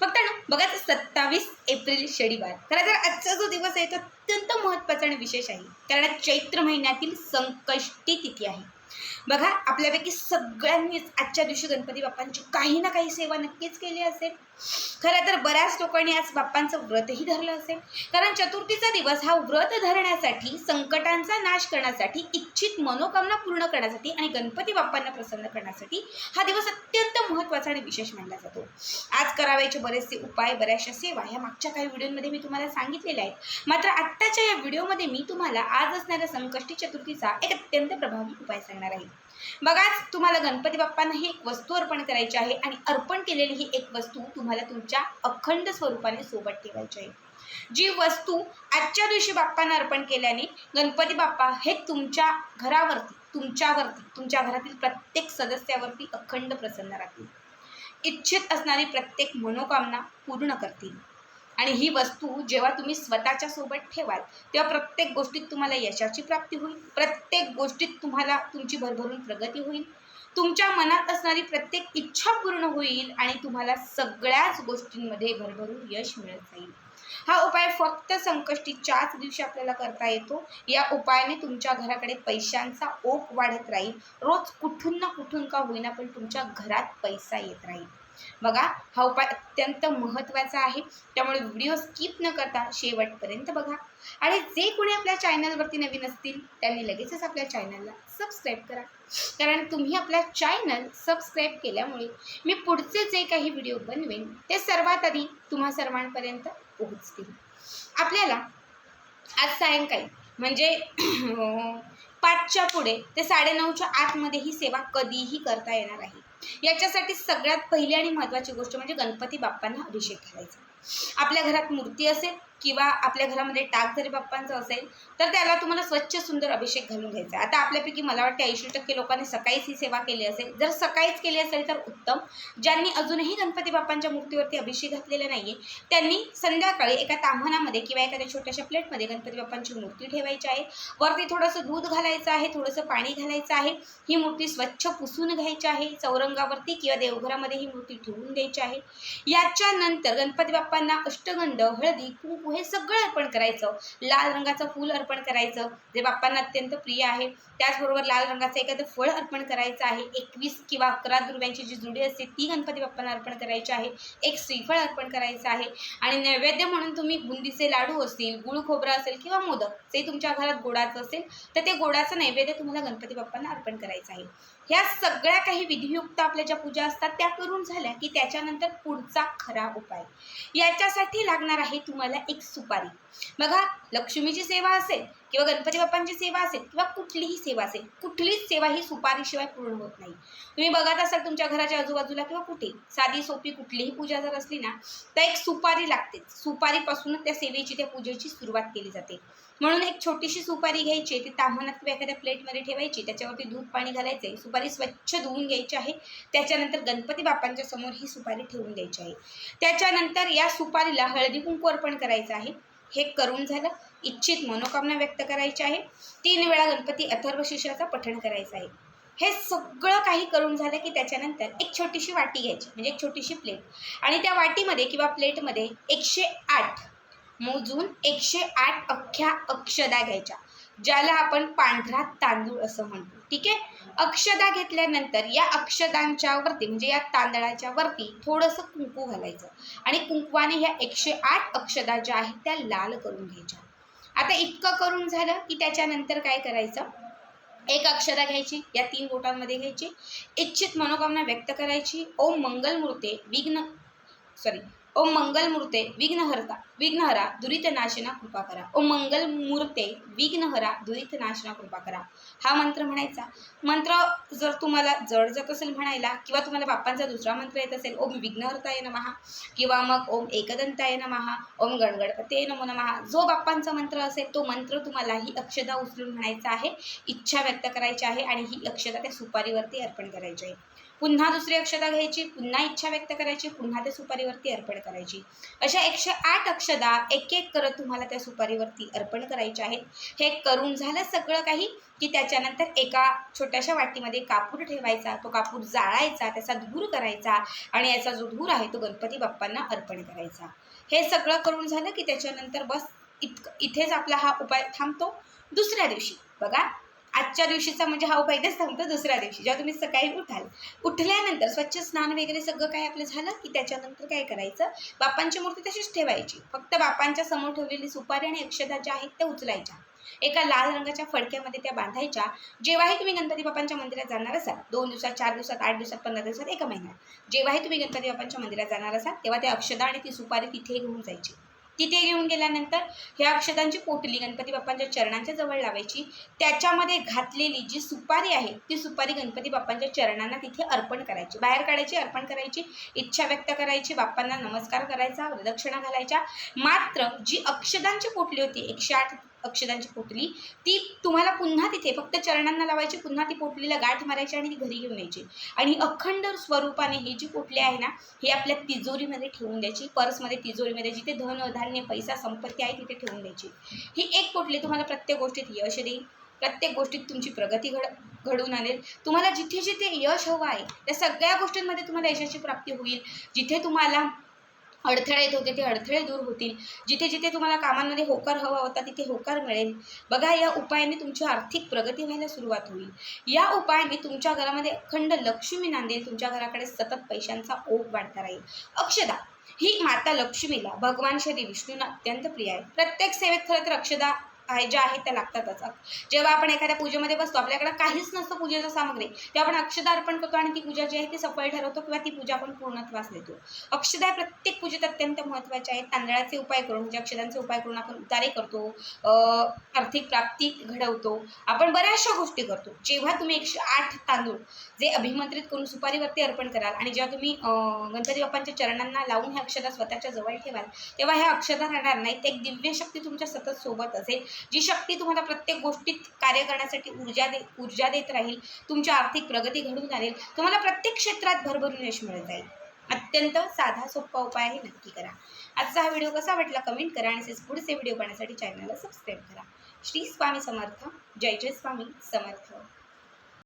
फक्त ना बघा सत्तावीस एप्रिल शनिवार. खरं तर आजचा जो दिवस आहे तो अत्यंत महत्त्वाचा आणि विशेष आहे. कारण चैत्र महिन्यातील संकष्टी तिथी आहे. बघा आपल्यापैकी सगळ्यांनीच आजच्या दिवशी गणपती बाप्पांची काही ना काही सेवा नक्कीच केली असेल. खरं तर बऱ्याच लोकांनी आज बाप्पांचं व्रतही धरलं असेल. कारण चतुर्थीचा दिवस हा व्रत धरण्यासाठी संकटांचा नाश करण्यासाठी इच्छित मनोकामना पूर्ण करण्यासाठी आणि गणपती बाप्पांना प्रसन्न करण्यासाठी हा दिवस अत्यंत महत्त्वाचा आणि विशेष मानला जातो. आज करावायचे बरेचसे उपाय बऱ्याचशा सेवा ह्या मागच्या काही व्हिडिओमध्ये मी तुम्हाला सांगितलेल्या आहेत. मात्र आत्ताच्या या व्हिडिओमध्ये मी तुम्हाला आज असणाऱ्या संकष्टी चतुर्थीचा एक अत्यंत प्रभावी उपाय लागणार आहे. बघाच तुम्हाला गणपती बाप्पांना ही एक वस्तू अर्पण करायची आहे आणि अर्पण केलेली ही एक वस्तू तुम्हाला तुमच्या अखंड स्वरूपाने सोबत ठेवायची आहे. जी वस्तू आजच्या दिवशी बाप्पांना अर्पण केल्याने गणपती बाप्पा हे तुमच्या घरावरती तुमच्यावरती तुमच्या घरातील प्रत्येक सदस्यावरती अखंड प्रसन्न राहतील. इच्छित असणारी प्रत्येक मनोकामना पूर्ण करतील. आणि ही वस्तू जेव्हा तुम्ही स्वतःच्या सोबत ठेवाल तेव्हा प्रत्येक गोष्टीत तुम्हाला यशाची प्राप्ती होईल. प्रत्येक गोष्टीत तुम्हाला तुमची भरभरून प्रगती होईल. तुमच्या मनात असणारी प्रत्येक इच्छा पूर्ण होईल आणि तुम्हाला सगळ्याच गोष्टींमध्ये भरभरून यश मिळत जाईल. हा उपाय फक्त संकष्टीच्याच दिवशी आपल्याला करता येतो. या उपायाने तुमच्या घराकडे पैशांचा ओघ वाढत राहील. रोज कुठून ना कुठून का होईना पण तुमच्या घरात पैसा येत राहील. बघा हा उपाय अत्यंत महत्त्वाचा आहे. त्यामुळे व्हिडिओ स्किप न करता शेवटपर्यंत बघा. आणि जे कोणी आपल्या चॅनलवरती नवीन असतील त्यांनी लगेचच आपल्या चॅनलला सबस्क्राईब करा. कारण तुम्ही आपल्या चॅनल सबस्क्राईब केल्यामुळे मी पुढचे जे काही व्हिडिओ बनवेन ते सर्वात आधी तुम्हा सर्वांपर्यंत पोहोचतील. आपल्याला आज सायंकाळी म्हणजे पाचच्या पुढे ते साडेनऊच्या आतमध्ये ही सेवा कधीही करता येणार आहे. याच्यासाठी सगळ्यात पहिली आणि महत्त्वाची गोष्ट म्हणजे गणपती बाप्पांना अभिषेक घालायचा आपल्या घरात मूर्ती असेल किंवा आपल्या घरामध्ये टाक जरी बाप्पांचं असेल तर त्याला तुम्हाला स्वच्छ सुंदर अभिषेक घालून घ्यायचा. आता आपल्यापैकी मला वाटते ऐंशी टक्के लोकांनी सकाळीच ही सेवा केली असेल. जर सकाळीच केली असेल तर उत्तम. ज्यांनी अजूनही गणपती बाप्पांच्या मूर्तीवरती अभिषेक घातलेला नाही आहे त्यांनी संध्याकाळी एका ताम्हणामध्ये किंवा एखाद्या छोट्याशा प्लेटमध्ये गणपती बाप्पांची मूर्ती ठेवायची आहे. वरती थोडंसं दूध घालायचं आहे थोडंसं पाणी घालायचं आहे. ही मूर्ती स्वच्छ पुसून घ्यायची आहे चौरंगावरती किंवा देवघरामध्ये ही मूर्ती ठेवून द्यायची आहे. याच्यानंतर गणपती बाप्पांना अष्टगंध हळदी कुंकू हे सगळं अर्पण करायचं. लाल रंगाचं फूल अर्पण करायचं. जे बाप्पांना अत्यंत प्रिय आहे त्याचबरोबर लाल रंगाचं एखादं फळ अर्पण करायचं आहे. एकवीस किंवा अकरा दुर्व्यांची जी जुडी असते ती गणपती बाप्पांना अर्पण करायची आहे. एक श्रीफळ अर्पण करायचं आहे. आणि नैवेद्य म्हणून तुम्ही बुंदीचे लाडू असतील गुळ खोबरं असेल किंवा मोदक जे तुमच्या घरात गोडाचं असेल तर ते गोडाचं नैवेद्य तुम्हाला गणपती बाप्पांना अर्पण करायचं आहे. ह्या सगळ्या काही विधियुक्त आपल्या ज्या पूजा असतात त्या करून झाल्या की त्याच्यानंतर पुढचा खरा उपाय. याच्यासाठी लागणार आहे तुम्हाला एक सुपारी. बघा लक्ष्मीची सेवा असेल किंवा गणपती बाप्पांची सेवा असेल किंवा कुठलीही सेवा असेल कुठलीच सेवा ही सुपारीशिवाय पूर्ण होत नाही. तुम्ही बघत असाल तुमच्या घराच्या आजूबाजूला किंवा कुठे साधी सोपी कुठलीही पूजा जर असली ना तर एक सुपारी लागतेच सुपारीपासूनच त्या सेवेची त्या पूजेची सुरुवात केली जाते. म्हणून एक छोटीशी सुपारी घ्यायची ती ताम्हणात किंवा एखाद्या प्लेटमध्ये ठेवायची त्याच्यावरती दूध पाणी घालायचं आहे सुपारी स्वच्छ धुवून घ्यायची आहे. त्याच्यानंतर गणपती बाप्पांच्या समोर ही सुपारी ठेवून द्यायची आहे. त्याच्यानंतर या सुपारीला हळदी कुंकू अर्पण करायचं आहे. हे करून झालं. इच्छित मनोकामना व्यक्त करायची आहे. तीन वेळा गणपती अथर्व शिष्याचं पठण करायचं आहे. हे सगळं काही करून झालं की त्याच्यानंतर एक छोटीशी वाटी घ्यायची म्हणजे एक छोटीशी प्लेट आणि त्या वाटीमध्ये किंवा प्लेटमध्ये एकशे आठ मोजून एकशे आठ अख्ख्या अक्षदा घ्यायच्या ज्याला आपण पांढरा तांदूळ असं म्हणतो. ठीक आहे? अक्षदा घेतल्यानंतर या अक्षदांच्या वरती म्हणजे या तांदळाच्या वरती थोडंसं कुंकू घालायचं. आणि कुंकवाने ह्या एकशे आठ अक्षदा ज्या आहेत त्या लाल करून घ्यायच्या. आता इतकं करून झालं की त्याच्यानंतर काय करायचं? एक अक्षरा घ्यायची या तीन बोटांमध्ये घ्यायची. इच्छित मनोकामना व्यक्त करायची. ओम मंगलमूर्ते विघ्न सॉरी ओम मंगलमूर्ते विघ्नहरता विघ्नहरा दुरित नाशना कृपा करा. ओम मंगलमूर्ते विघ्नहरा दुरित नाशना कृपा करा. हा मंत्र म्हणायचा. मंत्र जर तुम्हाला जड जात असेल म्हणायला किंवा तुम्हाला बाप्पांचा दुसरा मंत्र येत असेल ओम विघ्नहर्ताय नमहा किंवा मग ओम एकदंताय नमहा ओम गणगणपते नमो नमहा जो बाप्पांचा मंत्र असेल तो मंत्र तुम्हाला ही अक्षदा उचलून म्हणायचा आहे इच्छा व्यक्त करायची आहे आणि ही अक्षदा त्या सुपारीवरती अर्पण करायची आहे. पुन्हा दुसरी अक्षता घ्यायची पुन्हा इच्छा व्यक्त करायची पुन्हा त्या सुपारीवरती अर्पण करायची. अशा एकशे आठ अक्षदा एक एक करत तुम्हाला त्या सुपारीवरती अर्पण करायच्या आहेत. हे करून झालं सगळं काही की त्याच्यानंतर एका छोट्याशा वाटीमध्ये कापूर ठेवायचा तो कापूर जाळायचा त्याचा धूर करायचा आणि याचा जो धूर आहे तो गणपती बाप्पांना अर्पण करायचा. हे सगळं करून झालं की त्याच्यानंतर बस इत इथेच आपला हा उपाय थांबतो. दुसऱ्या दिवशी बघा आजच्या दिवशीचा म्हणजे हा उपाय इथेच थांबतो दुसऱ्या दिवशी. जेव्हा तुम्ही सकाळी उठाल उठल्यानंतर स्वच्छ स्नान वगैरे सगळं काय आपलं झालं की त्याच्यानंतर काय करायचं? बापांची मूर्ती तशीच ठेवायची. फक्त बापांच्या समोर ठेवलेली सुपारी आणि अक्षदा ज्या आहेत त्या उचलायच्या. एका लाल रंगाच्या फडक्यामध्ये त्या बांधायच्या. जेव्हाही तुम्ही गणपती बाप्पांच्या मंदिरात जाणार असाल दोन दिवसात चार दिवसात आठ दिवसात पंधरा दिवसात एका महिन्यात जेव्हाही तुम्ही गणपती बाप्पांच्या मंदिरात जाणार असाल तेव्हा त्या अक्षदा आणि ती सुपारी तिथे घेऊन जायची. तिथे घेऊन गेल्यानंतर ह्या अक्षतांची पोटली गणपती बाप्पांच्या चरणांच्या जवळ लावायची. त्याच्यामध्ये घातलेली जी सुपारी आहे ती सुपारी गणपती बाप्पांच्या चरणांना तिथे अर्पण करायची. बाहेर काढायची अर्पण करायची इच्छा व्यक्त करायची बाप्पांना नमस्कार करायचा प्रदक्षिणा घालायच्या. मात्र जी अक्षदांची पोटली होती एकशे आठ अक्षदांची पोटली ती तुम्हाला पुन्हा तिथे फक्त चरणांना लावायची पुन्हा ती पोटलीला गाठ मारायची आणि ती घरी घेऊन यायची. आणि अखंड स्वरूपाने ही जी पोटली आहे ना हे आपल्या तिजोरीमध्ये ठेवून द्यायची पर्समध्ये तिजोरीमध्ये जिथे धन धान्य पैसा संपत्ती आहे तिथे ठेवून द्यायची. ही एक पोटली तुम्हाला प्रत्येक गोष्टीत यश देईल. प्रत्येक गोष्टीत तुमची प्रगती घड घडून आणेल. तुम्हाला जिथे जिथे यश हवं आहे त्या सगळ्या गोष्टींमध्ये तुम्हाला यशाची प्राप्ती होईल. जिथे तुम्हाला अडथळे येत होते ते अडथळे दूर होतील. जिथे जिथे तुम्हाला कामांमध्ये होकार हवा होता तिथे होकार मिळेल. बघा या उपायाने तुमची आर्थिक प्रगती व्हायला सुरुवात होईल. या उपायाने तुमच्या घरामध्ये अखंड लक्ष्मी नांदेल तुमच्या घराकडे सतत पैशांचा ओघ वाढता राहील. अक्षदा ही माता लक्ष्मीला भगवान श्री विष्णूंना अत्यंत प्रिय आहे. प्रत्येक सेवेत खरं तर अक्षदा ज्या आहेत त्या लागतातच जेव्हा आपण एखाद्या पूजेमध्ये बसतो आपल्याकडे काहीच नसतं पूजेचं सामग्री. तेव्हा आपण अक्षदा अर्पण करतो आणि ती पूजा जी आहे ती सफळ ठरवतो किंवा ती पूजा आपण पूर्णत्वास देतो. अक्षदा प्रत्येक पूजेत अत्यंत महत्त्वाच्या आहेत. तांदळाचे उपाय करून म्हणजे अक्षदांचे उपाय करून आपण उतारे करतो आर्थिक प्राप्ती घडवतो. आपण बऱ्याचशा गोष्टी करतो. जेव्हा तुम्ही एकशे आठ तांदूळ जे अभिमंत्रित करून सुपारीवरती अर्पण कराल आणि जेव्हा तुम्ही गणपती बाप्पांच्या चरणांना लावून ह्या अक्षदा स्वतःच्या जवळ ठेवाल तेव्हा ह्या अक्षदा राहणार नाहीत. एक दिव्य शक्ती तुमच्या सतत सोबत असेल. जी शक्ती तुम्हाला प्रत्येक गोष्टीत कार्य करण्यासाठी ऊर्जा दे ऊर्जा देत राहील तुमची आर्थिक प्रगती घडून आणेल तुम्हाला प्रत्येक क्षेत्रात भरभरून यश मिळत जाईल. अत्यंत साधा सोपा उपाय आहे नक्की करा. आजचा हा व्हिडिओ कसा वाटला कमेंट करा आणि तसेच पुढचे व्हिडिओ पाहण्यासाठी चॅनलला सबस्क्राईब करा. श्री स्वामी समर्थ. जय जय स्वामी समर्थ.